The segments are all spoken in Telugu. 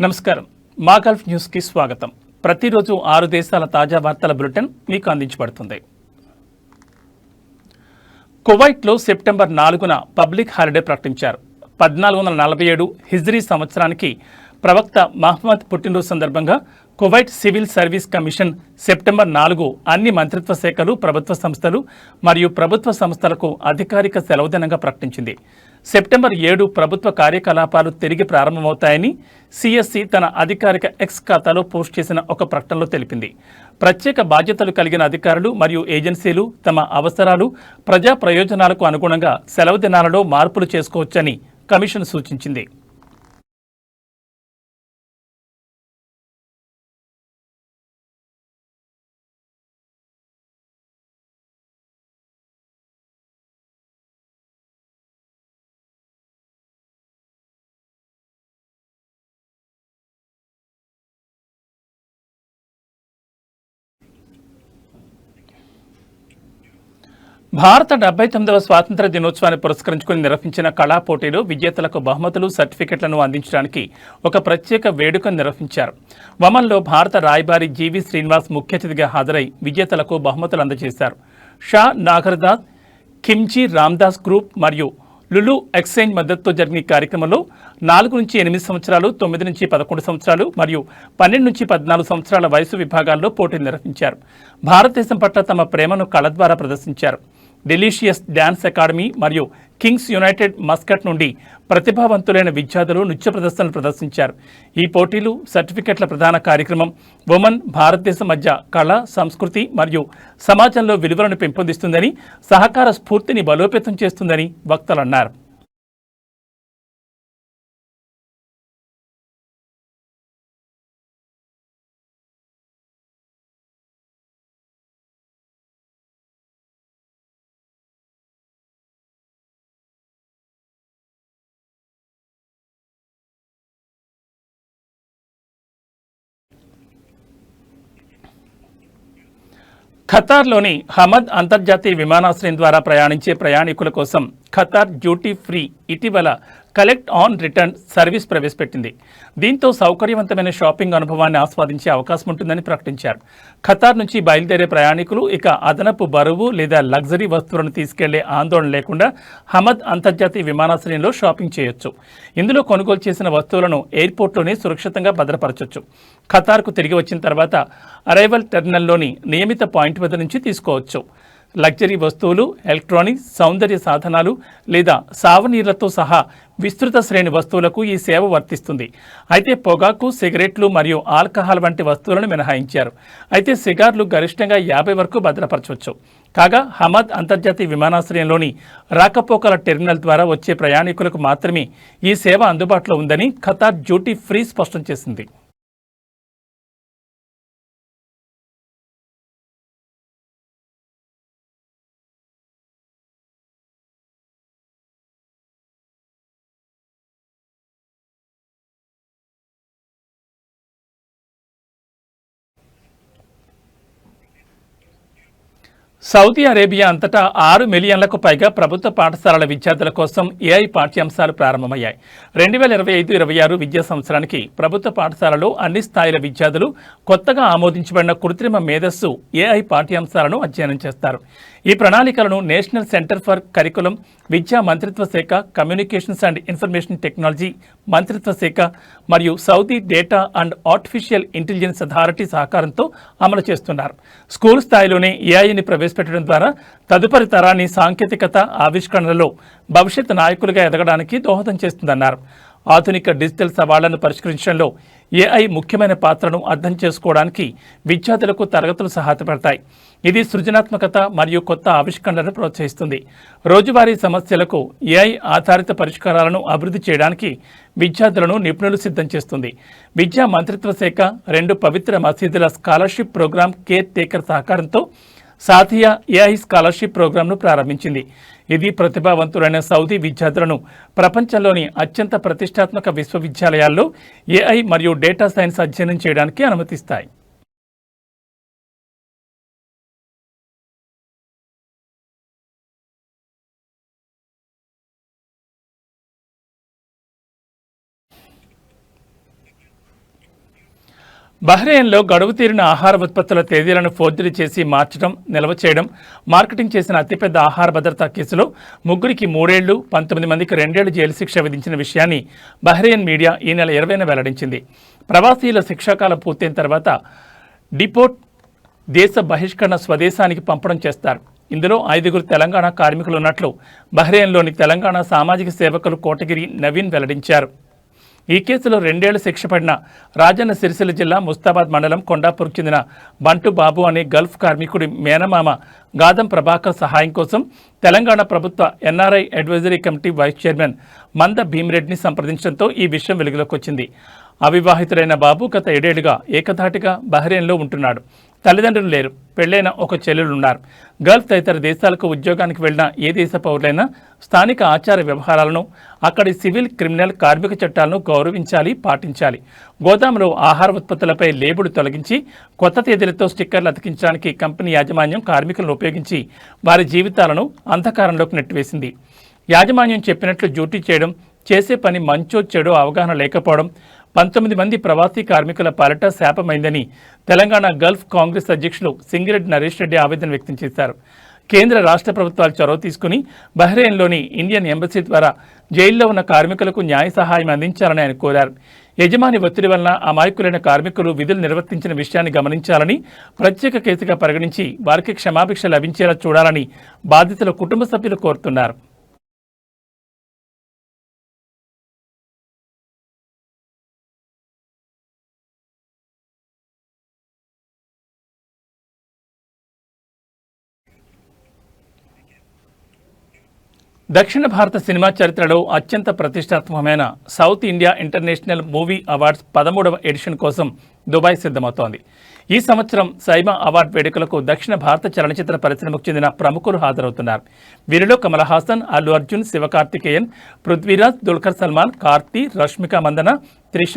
నమస్కారం. మా గల్ఫ్ న్యూస్కి స్వాగతం. ప్రతిరోజు ఆరు దేశాల తాజా వార్తల బులెటిన్ మీకు అందించబడుతుంది. కువైట్లో సెప్టెంబర్ నాలుగున పబ్లిక్ హాలిడే ప్రకటించారు. పద్నాలుగు వందల నలభై ఏడు హిజ్రీ సంవత్సరానికి ప్రవక్త మహమ్మద్ పుట్టినరోజు సందర్భంగా Kuwait civil service commission September నాలుగు అన్ని మంత్రిత్వ శాఖలు ప్రభుత్వ సంస్థలు మరియు ప్రభుత్వ సంస్థలకు అధికారిక సెలవుదినంగా ప్రకటించింది. సెప్టెంబర్ ఏడు ప్రభుత్వ కార్యకలాపాలు తిరిగి ప్రారంభమవుతాయని సిఎస్సి తన అధికారిక ఎక్స్ ఖాతాలో పోస్ట్ చేసిన ఒక ప్రకటనలో తెలిపింది. ప్రత్యేక బాధ్యతలు కలిగిన అధికారులు మరియు ఏజెన్సీలు తమ అవసరాలు ప్రజా ప్రయోజనాలకు అనుగుణంగా సెలవు దినాలలో మార్పులు చేసుకోవచ్చని కమిషన్ సూచించింది. భారత డెబ్బై తొమ్మిదవ స్వాతంత్ర దినోత్సవాన్ని పురస్కరించుకుని నిర్వహించిన కళా పోటీలు విజేతలకు బహుమతులు సర్టిఫికెట్లను అందించడానికి ఒక ప్రత్యేక వేడుకను నిర్వహించారు. వమన్లో భారత రాయబారి జీవి శ్రీనివాస్ ముఖ్య అతిథిగా హాజరై విజేతలకు బహుమతులు అందజేశారు. షా నాగర్దాస్ కిమ్జీ రామ్దాస్ గ్రూప్ మరియు లులు ఎక్స్చేంజ్ మద్దతుతో జరిగిన కార్యక్రమంలో నాలుగు నుంచి ఎనిమిది సంవత్సరాలు తొమ్మిది నుంచి పదకొండు సంవత్సరాలు మరియు పన్నెండు నుంచి పద్నాలుగు సంవత్సరాల వయసు విభాగాల్లో పోటీలు నిర్వహించారు. భారతదేశం పట్ల తమ ప్రేమను కళ ద్వారా ప్రదర్శించారు. డెలీషియస్ డ్యాన్స్ అకాడమీ మరియు కింగ్స్ యునైటెడ్ మస్కట్ నుండి ప్రతిభావంతులైన విద్యార్థులు నృత్య ప్రదర్శనలు ప్రదర్శించారు. ఈ పోటీలు సర్టిఫికెట్ల ప్రధాన కార్యక్రమం ఉమెన్ భారతదేశం మధ్య కళ సంస్కృతి మరియు సమాజంలో విలువలను పెంపొందిస్తుందని సహకార స్ఫూర్తిని బలోపేతం చేస్తుందని వక్తలు అన్నారు. ఖతార్లోని హమద్ అంతర్జాతీయ విమానాశ్రయం ద్వారా ప్రయాణించే ప్రయాణికుల కోసం ఖతార్ డ్యూటీ ఫ్రీ ఇటీవల కలెక్ట్ ఆన్ రిటర్న్ సర్వీస్ ప్రవేశపెట్టింది. దీంతో సౌకర్యవంతమైన షాపింగ్ అనుభవాన్ని ఆస్వాదించే అవకాశం ఉంటుందని ప్రకటించారు. ఖతార్ నుంచి బయలుదేరే ప్రయాణికులు ఇక అదనపు బరువు లేదా లగ్జరీ వస్తువులను తీసుకెళ్ళే ఆందోళన లేకుండా హమద్ అంతర్జాతీయ విమానాశ్రయంలో షాపింగ్ చేయొచ్చు. ఇందులో కొనుగోలు చేసిన వస్తువులను ఎయిర్పోర్ట్లోనే సురక్షితంగా భద్రపరచొచ్చు. ఖతార్కు తిరిగి వచ్చిన తర్వాత అరైవల్ టెర్మినల్లోని నియమిత పాయింట్ వద్ద నుంచి తీసుకోవచ్చు. లగ్జరీ వస్తువులు ఎలక్ట్రానిక్స్ సౌందర్య సాధనాలు లేదా సావనీర్లతో సహా విస్తృత శ్రేణి వస్తువులకు ఈ సేవ వర్తిస్తుంది. అయితే పొగాకు సిగరెట్లు మరియు ఆల్కహాల్ వంటి వస్తువులను మినహాయించారు. అయితే సిగార్లు గరిష్టంగా యాభై వరకు భద్రపరచవచ్చు. కాగా హమద్ అంతర్జాతీయ విమానాశ్రయంలోని రాకపోకల టెర్మినల్ ద్వారా వచ్చే ప్రయాణికులకు మాత్రమే ఈ సేవ అందుబాటులో ఉందని ఖతార్ డ్యూటీ ఫ్రీ స్పష్టం చేసింది. సౌదీ అరేబియా అంతటా ఆరు మిలియన్లకు పైగా ప్రభుత్వ పాఠశాలల విద్యార్థుల కోసం ఏఐ పాఠ్యాంశాలు ప్రారంభమయ్యాయి. రెండు వేల ఇరవై ఐదు ఇరవై ఆరు విద్యా సంవత్సరానికి ప్రభుత్వ పాఠశాలలో అన్ని స్థాయిల విద్యార్థులు కొత్తగా ఆమోదించబడిన కృత్రిమ మేధస్సు ఏఐ పాఠ్యాంశాలను అధ్యయనం చేస్తారు. ఈ ప్రణాళికలను నేషనల్ సెంటర్ ఫర్ కరికులం విద్యా మంత్రిత్వ శాఖ కమ్యూనికేషన్స్ అండ్ ఇన్ఫర్మేషన్ టెక్నాలజీ మంత్రిత్వ శాఖ మరియు Saudi data and artificial intelligence authority సహకారంతో అమలు చేస్తున్నారు. స్కూల్ స్థాయిలోనే ఏఐని ప్రవేశపెట్టడం ద్వారా తదుపరి తరాన్ని సాంకేతికత ఆవిష్కరణలలో భవిష్యత్ నాయకులుగా ఎదగడానికి దోహదం చేస్తుందన్నారు. ఆధునిక డిజిటల్ సవాళ్ళను పరిష్కరించడంలో ఏఐ ముఖ్యమైన పాత్రను అర్థం చేసుకోవడానికి విద్యార్థులకు తరగతులు సహాయపడతాయి. ఇది సృజనాత్మకత మరియు కొత్త ఆవిష్కరణలను ప్రోత్సహిస్తుంది. రోజువారీ సమస్యలకు ఏఐ ఆధారిత పరిష్కారాలను అభివృద్ధి చేయడానికి విద్యార్థులను నిపుణులు సిద్ధం చేస్తుంది. విద్యా మంత్రిత్వ శాఖ రెండు పవిత్ర మసీదుల స్కాలర్షిప్ ప్రోగ్రాం కేర్ టేకర్ సహకారంతో సాథియా ఏఐ స్కాలర్షిప్ ప్రోగ్రాంను ప్రారంభించింది. ఇది ప్రతిభావంతులైన సౌదీ విద్యార్థులను ప్రపంచంలోని అత్యంత ప్రతిష్టాత్మక విశ్వవిద్యాలయాల్లో ఏఐ మరియు డేటా సైన్స్ అధ్యయనం చేయడానికి అనుమతిస్తాయి. బహ్రెయిన్లో గడువు తీరిన ఆహార ఉత్పత్తుల తేదీలను ఫోర్జరీ చేసి మార్చడం నిల్వ చేయడం మార్కెటింగ్ చేసిన అతిపెద్ద ఆహార భద్రతా కేసులో ముగ్గురికి మూడేళ్ళు పంతొమ్మిది మందికి రెండేళ్ళు జైలు శిక్ష విధించిన విషయాన్ని బహ్రెయిన్ మీడియా ఈ నెల ఇరవైన వెల్లడించింది. ప్రవాసీల శిక్షాకాలం పూర్తయిన తర్వాత డిపోర్ట్ దేశ బహిష్కరణ స్వదేశానికి పంపడం చేస్తారు. ఇందులో ఐదుగురు తెలంగాణ కార్మికులు ఉన్నట్లు బహ్రెయిన్లోని తెలంగాణ సామాజిక సేవకులు కోటగిరి నవీన్ వెల్లడించారు. ఈ కేసులో రెండేళ్ళ శిక్ష పడిన రాజన్న సిరిసిల్ల జిల్లా ముస్తాబాద్ మండలం కొండాపూర్కు చెందిన బంటు బాబు అనే గల్ఫ్ కార్మికుడి మేనమామ గాదం ప్రభాకర్ సహాయం కోసం తెలంగాణ ప్రభుత్వ NRI advisory committee vice chairman Manda భీమిరెడ్డిని సంప్రదించడంతో ఈ విషయం వెలుగులోకి వచ్చింది. అవివాహితుడైన బాబు గత ఏడేళ్ళుగా ఏకధాటిగా బహ్రెయిన్లో ఉంటున్నాడు. తల్లిదండ్రులు లేరు. పెళ్ళైన ఒక చెల్లెలు ఉన్నారు. గల్ఫ్ తదితర దేశాలకు ఉద్యోగానికి వెళ్ళిన ఏ దేశ పౌరులైనా స్థానిక ఆచార వ్యవహారాలను అక్కడి సివిల్ క్రిమినల్ కార్మిక చట్టాలను గౌరవించాలి పాటించాలి. గోదాములో ఆహార ఉత్పత్తులపై లేబుడు తొలగించి కొత్త తేదీలతో స్టిక్కర్లు అతికించడానికి కంపెనీ యాజమాన్యం కార్మికులను ఉపయోగించి వారి జీవితాలను అంధకారంలోకి నెట్టివేసింది. యాజమాన్యం చెప్పినట్లు డ్యూటీ చేయడం చేసే పని మంచో చెడో అవగాహన లేకపోవడం పంతొమ్మిది మంది ప్రవాసీ కార్మికుల పాలట శాపమైందని తెలంగాణ గల్ఫ్ కాంగ్రెస్ అధ్యక్షులు సింగిరెడ్డి నరేష్ రెడ్డి ఆవేదన వ్యక్తం చేశారు. కేంద్ర రాష్ట్ర ప్రభుత్వాలు చొరవ తీసుకుని బహ్రెయిన్లోని ఇండియన్ ఎంబసీ ద్వారా జైల్లో ఉన్న కార్మికులకు న్యాయ సహాయం అందించాలని ఆయన కోరారు. యజమాని ఒత్తిడి వలన అమాయకులైన కార్మికులు విధులు నిర్వర్తించిన విషయాన్ని గమనించాలని ప్రత్యేక కేసుగా పరిగణించి వారికి క్షమాభిక్ష లభించేలా చూడాలని బాధితుల కుటుంబ సభ్యులు కోరుతున్నారు. దక్షిణ భారత సినిమా చరిత్రలో అత్యంత ప్రతిష్టాత్మకమైన south India international movie awards పదమూడవ ఎడిషన్ కోసం దుబాయ్ సిద్ధమవుతోంది. ఈ సంవత్సరం సైమా అవార్డు వేడుకలకు దక్షిణ భారత చలనచిత్ర పరిశ్రమకు చెందిన ప్రముఖులు హాజరవుతున్నారు. వీరిలో కమల్ హాసన్ అల్లు అర్జున్ శివకార్తికేయన్ పృథ్వీరాజ్ దుల్కర్ సల్మాన్ కార్తీ రష్మిక మందన త్రిష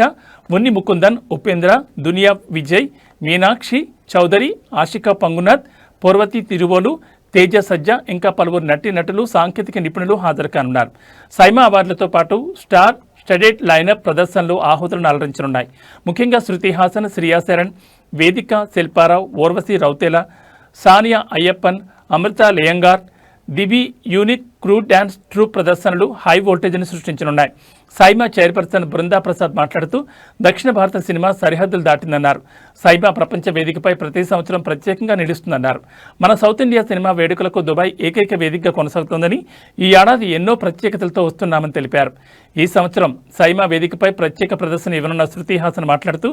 మున్ని ముకుందన్ ఉపేంద్ర దునియా విజయ్ మీనాక్షి చౌదరి ఆశికా పంగునాథ్ పూర్వతి తిరువోలు తేజ సజ్జ ఇంకా పలువురు నటి నటులు సాంకేతిక నిపుణులు హాజరు కానున్నారు సైమా అవార్డులతో పాటు స్టార్ స్టడెడ్ లైనప్ ప్రదర్శనలు ఆహుతులను అలరించనున్నాయి. ముఖ్యంగా శృతి హాసన్ శ్రియా శరణ్ వేదిక Shilpa Rao Urvashi రౌతేల Sania Iyappan Amritha Iyengar Divi unique crew dance troupe ప్రదర్శనలు హై వోల్టేజ్ని సృష్టించనున్నాయి. సైమా చైర్పర్సన్ బృందా ప్రసాద్ మాట్లాడుతూ దక్షిణ భారత సినిమా సరిహద్దులు దాటిందన్నారు. సైమా ప్రపంచ వేదికపై ప్రతి సంవత్సరం ప్రత్యేకంగా నిలుస్తుందన్నారు. మన సౌత్ ఇండియా సినిమా వేడుకలకు దుబాయ్ ఏకైక వేదికగా కొనసాగుతోందని ఈ ఏడాది ఎన్నో ప్రత్యేకతలతో వస్తున్నామని తెలిపారు. ఈ సంవత్సరం సైమా వేదికపై ప్రత్యేక ప్రదర్శన ఇవ్వనున్న శృతి హాసన్ మాట్లాడుతూ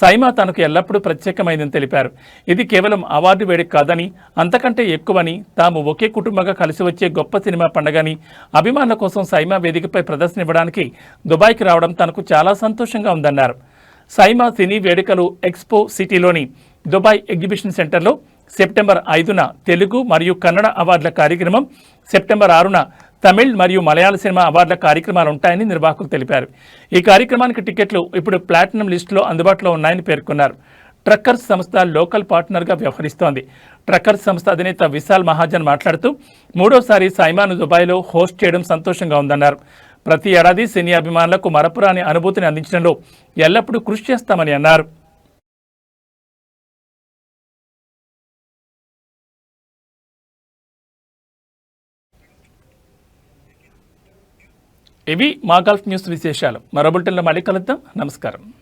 సైమా తనకు ఎల్లప్పుడూ ప్రత్యేకమైందని తెలిపారు. ఇది కేవలం అవార్డు వేడుక కాదని అంతకంటే ఎక్కువని తాము ఒకే కుటుంబంగా కలిసి వచ్చే గొప్ప సినిమా పండగని అభిమానుల కోసం సైమా వేదికపై ప్రదర్శన ఇవ్వడానికి దుబాయ్కి రావడం తనకు చాలా సంతోషంగా ఉందన్నారు. సైమా సినీ వేడుకలు ఎక్స్పో సిటీలోని దుబాయ్ ఎగ్జిబిషన్ సెంటర్లో సెప్టెంబర్ ఐదున తెలుగు మరియు కన్నడ అవార్డుల కార్యక్రమం సెప్టెంబర్ ఆరున తమిళ్ మరియు మలయాళ సినిమా అవార్డుల కార్యక్రమాలు ఉంటాయని నిర్వాహకులు తెలిపారు. ఈ కార్యక్రమానికి టికెట్లు ఇప్పుడు ప్లాటినం లిస్టులో అందుబాటులో ఉన్నాయని పేర్కొన్నారు. ట్రక్కర్స్ సంస్థ లోకల్ పార్ట్నర్గా వ్యవహరిస్తోంది. ట్రక్కర్స్ సంస్థ అధినేత విశాల్ మహాజన్ మాట్లాడుతూ మూడోసారి సైమాను దుబాయ్లో హోస్ట్ చేయడం సంతోషంగా ఉందన్నారు. ప్రతి ఏడాది సినీ అభిమానులకు మరపురాని అనుభూతిని అందించడంలో ఎల్లప్పుడూ కృషి చేస్తామని అన్నారు. ఇవి మా గల్ఫ్ న్యూస్ విశేషాలు. మరో బులెటిన్లో మళ్ళీ కలుద్దాం. నమస్కారం.